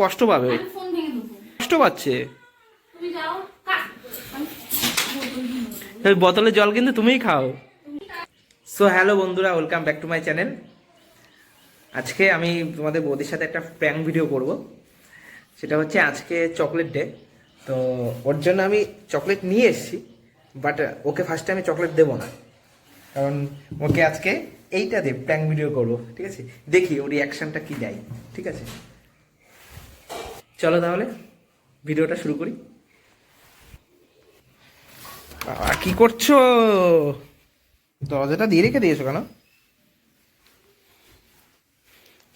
কষ্ট পাবে। কষ্ট পাচ্ছে। বোতল জল কিন্তু তুমিই খাও। সো হ্যালো বন্ধুরা welcome back to my channel আজকে আমি তোমাদের বৌদির সাথে একটা প্র্যাঙ্ক ভিডিও করব। সেটা হচ্ছে আজকে চকলেট ডে তো ওর জন্য আমি চকলেট নিয়ে এসেছি বাট ওকে ফার্স্টে আমি চকলেট দেবো না। কারণ ওকে আজকে এইটা দিয়ে প্র্যাঙ্ক ভিডিও করব ঠিক আছে? দেখি ওর রিয়াকশনটা কি দেয় ঠিক আছে? চলো তাহলে ভিডিওটা শুরু করি। বাবা কি করছ? দরজাটা দিয়ে রেখে দিয়েছ কেন?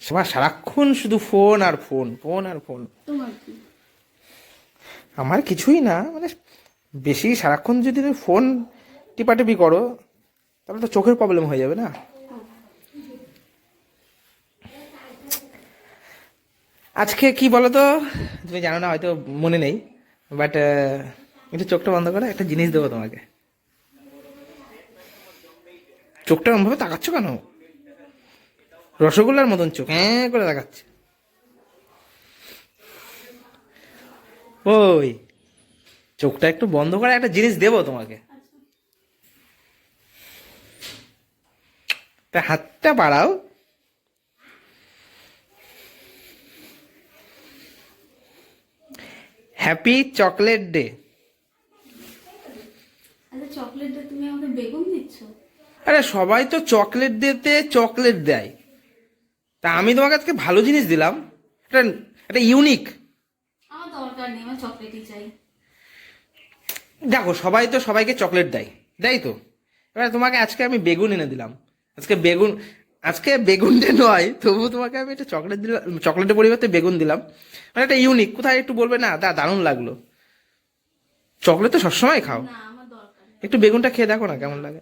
সবার সারাক্ষণ শুধু ফোন আর ফোন ফোন আর ফোন তোমার আমার কিছুই না মানে বেশি সারাক্ষণ যদি তুমি ফোন টিপাটিপি করো তাহলে তো চোখের প্রবলেম হয়ে যাবে না? আজকে কি বলো তো তুমি জানো না, হয়তো মনে নেই বাট একটু চোখটা বন্ধ করে, একটা জিনিস দেবো তোমাকে। চোখটা এরমভাবে তাকাচ্ছ কেন? রসগোল্লার মতন চোখ হ্যাঁ করে তাকাচ্ছে। ওই, চোখটা একটু বন্ধ করে একটা জিনিস দেবো তোমাকে। তা হাতটা বাড়াও। হ্যাপি চকলেট ডে চকলেটটা তুমি আমাকে বেগুন দিচ্ছ? আরে সবাই তো চকলেট দিতে চকলেট দেয়। তা আমি তোমাকে আজকে ভালো জিনিস দিলাম। এটা এটা ইউনিক আমার দরকার নেই আমার চকলেটই চাই। দেখো সবাই তো সবাইকে চকলেট দেয়। দেয় তো? এবার তোমাকে আজকে আমি বেগুন এনে দিলাম। আজকে বেগুন আজকে বেগুনটা নয় তবু তোমাকে আমি একটা চকলেট দিলাম চকলেটের পরিবর্তে বেগুন দিলাম। মানে একটা ইউনিক কোথায় একটু বলবে? না দা দারুণ লাগল। চকলেট তো সবসময় খাও। একটু বেগুনটা খেয়ে দেখো না কেমন লাগে।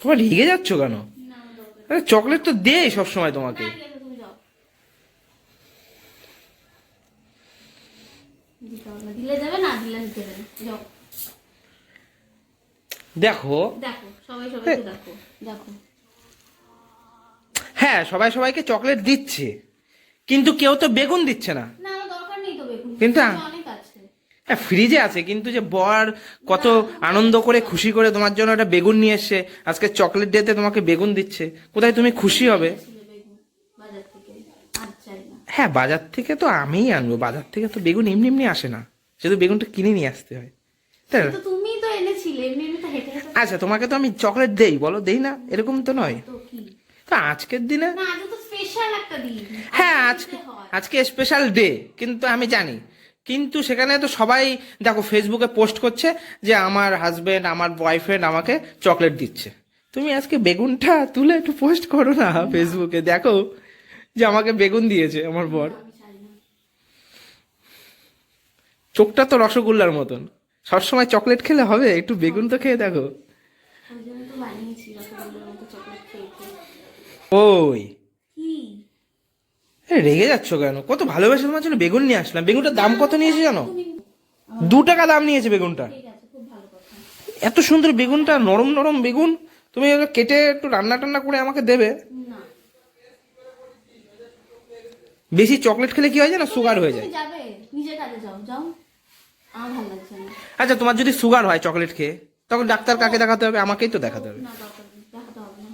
তোমার রেগে যাচ্ছ কেন? আরে চকলেট তো দেয় সবসময় তোমাকে। দিলে দেবে না দিলে যাও। দেখো। হ্যাঁ সবাই সবাইকে চকলেট দিচ্ছে কিন্তু কেউ তো বেগুন দিচ্ছে না। কিন্তু- হ্যাঁ ফ্রিজে আছে কিন্তু যে বর কত আনন্দ করে খুশি করে তোমার জন্য একটা বেগুন নিয়ে এসছে আজকে চকলেট ডেতে তোমাকে বেগুন দিচ্ছে কোথায় তুমি খুশি হবে? হ্যাঁ বাজার থেকে তো আমিই আনব বাজার থেকে তো বেগুন এমনি এমনি আসে না শুধু বেগুনটা কিনে নিয়ে আসতে হয়। তাই না? তো তুমি তো এনেছিলে এমনি এমনি তো হেঁটে হেঁটে আচ্ছা তোমাকে তো আমি চকলেট দেই বলো দেই না? এরকম তো নয়। তো আজকের দিনে হ্যাঁ আজকে আজকে স্পেশাল ডে কিন্তু আমি জানি। কিন্তু সেখানে তো সবাই দেখো ফেসবুকে পোস্ট করছে যে আমার হাজবেন্ড আমার বয়ফ্রেন্ড আমাকে চকলেট দিচ্ছে। তুমি আজকে বেগুনটা তুলে একটু পোস্ট করো না ফেসবুকে দেখো যে আমাকে বেগুন দিয়েছে আমার বর। চোখটা তো রসগোল্লার মতন। সবসময় চকলেট খেলে হবে একটু বেগুন তো খেয়ে দেখো ওই জন্য তো বানিয়েছি রসগোল্লার মতো চকলেট খেয়ে খেয়ে। ওই। রেগে যাচ্ছ কেন? কত ভালোবাসে তোমার জন্য বেগুন নিয়ে আসলাম। বেগুনটার দাম কত নিয়েছে জানো? দু টাকা দাম নিয়েছে বেগুনটা। এত সুন্দর বেগুনটা নরম নরম বেগুন। তুমি কেটে একটু রান্না টান্না করে আমাকে দেবে। বেশি চকলেট খেলে কি হয় জানো? সুগার হয়ে যায়। না। আচ্ছা তোমার যদি সুগার হয় চকলেট খেয়ে তখন ডাক্তার কাকে দেখাতে হবে? আমাকেই তো দেখাতে হবে না দরকার নেই দেখাতে হবে না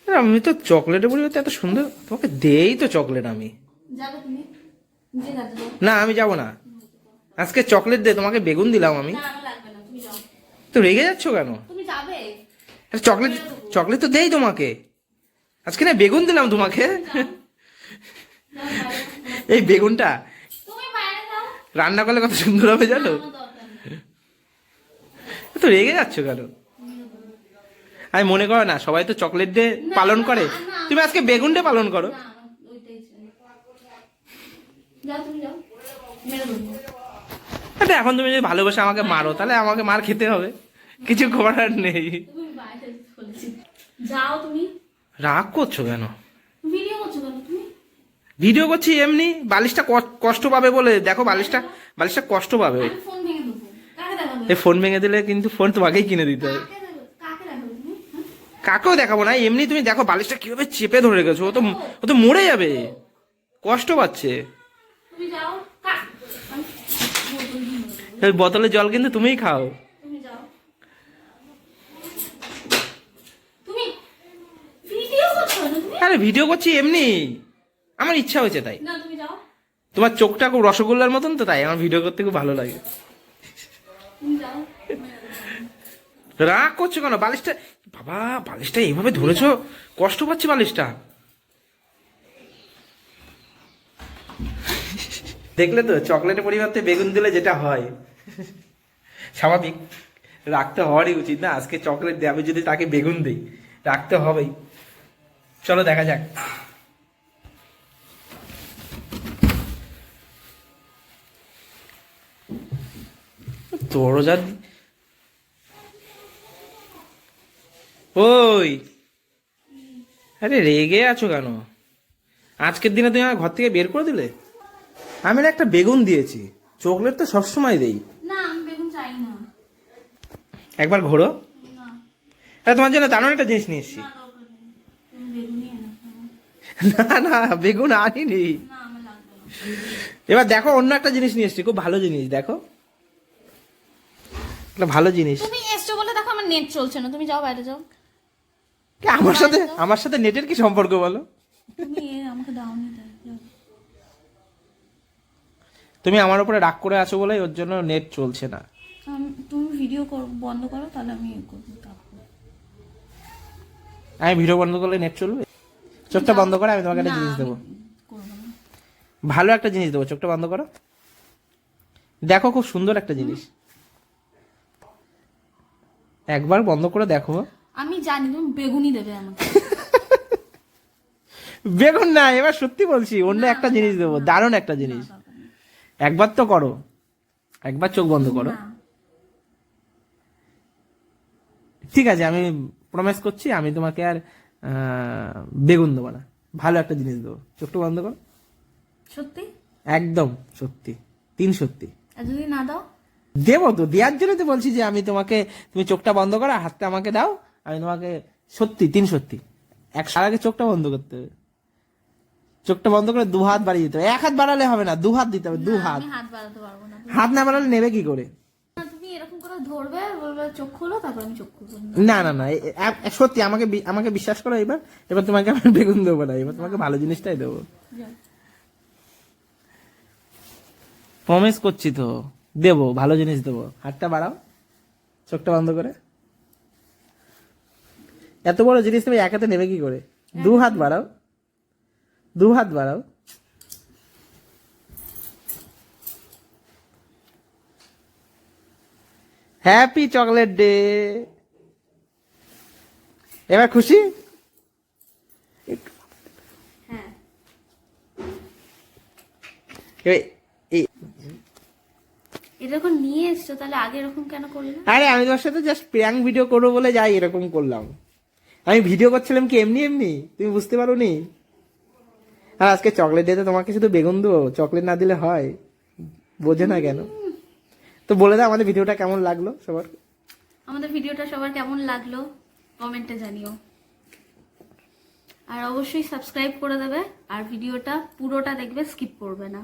আরে আমি তো চকলেটের পরিবর্তে এত সুন্দর তোমাকে দেই তো চকলেট আমি। না আমি যাব না। আজকে চকলেট দে তোমাকে বেগুন দিলাম আমি। তো রেগে যাচ্ছ কেন? চকলেট চকলেট তো দেই তোমাকে। আজকে না বেগুন দিলাম তোমাকে। এই বেগুনটা। রান্না করলে কত সুন্দর হবে জানো? তো রেগে যাচ্ছ কেন? আমি মনে করো না সবাই তো চকলেট ডে পালন করে। তুমি আজকে বেগুন ডে পালন করো। আচ্ছা এখন তুমি যদি ভালোবাসে আমাকে মারো তাহলে আমাকে মার খেতে হবে। কিছু করার নেই। যাও তুমি। রাগ করছ কেন? ভিডিও করছ কেন তুমি? ভিডিও করছি এমনি বালিশটা কষ্ট পাবে বলে। দেখো বালিশটা বালিশটা কষ্ট পাবে। ফোন ভেঙে দিলে কিন্তু ফোন তোমাকেই কিনে দিতে হবে কাকে দেবে? কাকে রাখবে তুমি হ্যাঁ? কাকেও দেখাবো না এমনি তুমি দেখো বালিশটা কীভাবে চেপে ধরে রেখেছো ও তো ও তো মরে যাবে। কষ্ট পাচ্ছে। বোতল জল কিন্তু তুমিই খাও। আরে ভিডিও করছি এমনি। আমার ইচ্ছা হয়েছে তাই। তোমার চোখটা খুব রসগোল্লার মতন তো তাই আমার ভিডিও করতে খুব ভালো লাগে। তুমি যাও। রাগ করছ কেন? বালিশটা বাবা, বালিশটা এইভাবে ধরেছো? কষ্ট পাচ্ছে বালিশটা। দেখলে তো, চকলেটের পরিবর্তে বেগুন দিলে যেটা হয়। স্বাভাবিক। রাখতে হওয়ারই উচিত না, আজকে চকলেট দিয়ে আমি যদি তাকে বেগুন দিই। রাখতে হবেই। চলো, দেখা যাক। দরজা দি- ওই। আরে রেগে আছো কেন? আজকের দিনে তুমি আমার ঘর থেকে বের করে দিলে? আমি না একটা বেগুন দিয়েছি। চকলেট তো সবসময় দেই। একবার ঘোরো। আরে তোমার জন্য দারুণ একটা জিনিস নিয়ে এসেছি। না না না বেগুন আনিনি। এবার দেখো অন্য একটা জিনিস নিয়ে এসেছি। খুব ভালো জিনিস দেখো। একটা ভালো জিনিস। তুমি এসছো বলে দেখো আমার নেট চলছে না। তুমি যাও বাইরে যাও। আমার সাথে আমার সাথে নেটের কি সম্পর্ক বলো? তুমি আমার উপরে রাগ করে আছো বলে ওর জন্য নেট চলছে না। তুমি ভিডিও বন্ধ করো তাহলে আমি করব আমি ভিডিও বন্ধ করলে নেট চলবে? চোখটা বন্ধ করে আমি তোমাকে একটা জিনিস দেবো। ভালো একটা জিনিস দেবো চোখটা বন্ধ করো। দেখো খুব সুন্দর একটা জিনিস। একবার বন্ধ করে দেখো। আমি জানি তুমি বেগুনই দেবে আমাকে। বেগুন না এবার সত্যি বলছি অন্য একটা জিনিস দেবো দারুণ একটা জিনিস। একবার তো করো একবার চোখ বন্ধ করো। ঠিক আছে আমি প্রমিস করছি আমি তোমাকে আর বেগুন দেবো না ভালো একটা জিনিস দেবো। চোখটা বন্ধ করো। সত্যি? একদম সত্যি তিন সত্যি। যদি না দাও? দেবো তো দেওয়ার জন্য তো বলছি যে আমি তোমাকে তুমি চোখটা বন্ধ করো হাতটা আমাকে দাও আমি তোমাকে সত্যি তিন সত্যি। এক সার আগে চোখটা বন্ধ করতে হবে। চোখটা বন্ধ করে দু হাত বাড়িয়ে দিতে হবে। এক হাত বাড়ালে হবে না দু হাত দিতে হবে দু হাত। হাত না। বাড়ালে নেবে কি করে? না, না না সত্যি আমাকে আমাকে বিশ্বাস করো এবার। এবার তোমাকে আমি বেগুন দেবো না এবার তোমাকে ভালো জিনিসটাই দেবো। প্রমিস করছি তো দেবো ভালো জিনিস দেবো। হাতটা বাড়াও চোখটা বন্ধ করে। এত বড় জিনিস তুমি এক হাতে নেবে কি করে? দু হাত বাড়াও। দু হাত বাড়াও। হ্যাপি চকলেট ডে এবার খুশি? হ্যাঁ। এ- এই এটা যখন নিয়ে এসছো তাহলে আগে এরকম কেন করলে? আরে আমি তোমার সাথে জাস্ট প্র্যাঙ্ক ভিডিও করব বলে যাই এরকম করলাম। আমি ভিডিও করছিলাম কি এমনি এমনি? তুমি বুঝতে পারো নি আর আজকে চকলেট দিতে তোমাকে শুধু বেগুন দেবো, চকলেট না দিলে হয়। বোঝে না কেন? তো বলে দাও আমাদের ভিডিওটা কেমন লাগল সবার? আমাদের ভিডিওটা সবার কেমন লাগল? কমেন্টে জানিও। আর অবশ্যই সাবস্ক্রাইব করে দেবে, আর ভিডিওটা পুরোটা দেখবে, স্কিপ করবে না।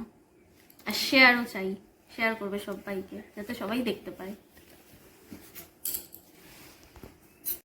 আর শেয়ারও চাই, শেয়ার করবে সবাইকে, যাতে সবাই দেখতে পায়।